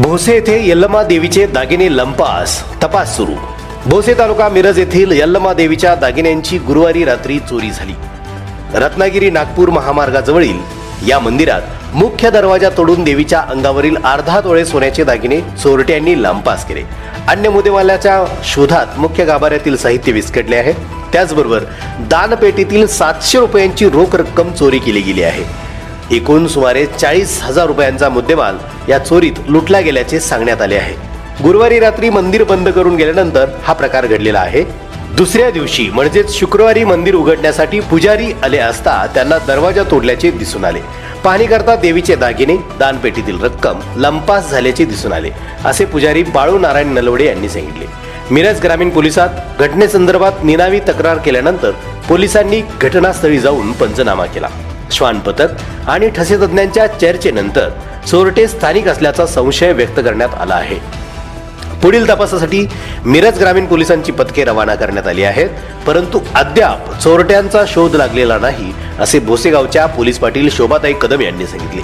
भोसे येथे यल्लमा देवीचे दागिने लंपास. तपास सुरू. भोसे तालुका मिरज येथील यल्लमा देवीच्या दागिन्यांची गुरुवारी रात्री चोरी झाली. रत्नागिरी नागपूर महामार्गाजवळील या मंदिरात मुख्य दरवाजा तोडून देवीच्या अंगावरील अर्धा तोळे सोन्याचे दागिने चोरट्यांनी लंपास केले. अन्य मुदेवाल्याच्या शोधात मुख्य गाभाऱ्यातील साहित्य विस्कटले आहे. त्याचबरोबर दानपेटीतील सातशे रुपयांची रोख रक्कम चोरी केली गेली आहे. एकूण सुमारे चाळीस हजार रुपयांचा मुद्देमाल या चोरीत लुटला गेल्याचे सांगण्यात आले आहे. गुरुवारी रात्री मंदिर बंद करून गेल्यानंतर हा प्रकार घडलेला आहे. दुसऱ्या दिवशी म्हणजेच शुक्रवारी मंदिर उघडण्यासाठी पुजारी आले असता त्यांना दरवाजा तोडल्याचे दिसून आले. पाहणी करता देवीचे दागिने दानपेटीतील रक्कम लंपास झाल्याचे दिसून आले असे पुजारी बाळू नारायण नलवडे यांनी सांगितले. मिरज ग्रामीण पोलिसात घटनेसंदर्भात निनावी तक्रार केल्यानंतर पोलिसांनी घटनास्थळी जाऊन पंचनामा केला. श्वान पथक आणि ठसेतज्ञांच्या चर्चेनंतर चोरटे स्थानिक असल्याचा संशय व्यक्त करण्यात आला आहे. पुढील तपासासाठी मिरज ग्रामीण पोलिसांची पथके रवाना करण्यात आली आहेत परंतु अद्याप चोरट्यांचा शोध लागलेला नाही असे भोसेगावच्या पोलीस पाटील शोभाताई कदम यांनी सांगितले.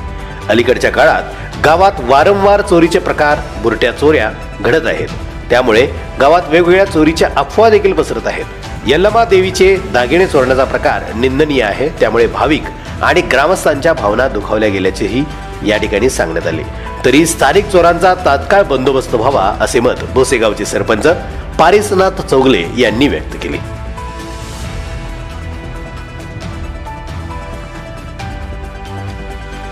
अलीकडच्या काळात गावात वारंवार चोरीचे प्रकार बुरट्या चोऱ्या घडत आहेत. त्यामुळे गावात वेगवेगळ्या चोरीच्या अफवा देखील पसरत आहेत. यल्लमा देवीचे दागिने चोरण्याचा प्रकार निंदनीय आहे त्यामुळे भाविक आणि ग्रामस्थांच्या भावना दुखावल्या गेल्याचेही या ठिकाणी सांगण्यात आले. तरी स्थानिक चोरांचा तात्काळ बंदोबस्त व्हावा असे मत भोसेगावचे सरपंच पारिसनाथ चौगले यांनी व्यक्त केले.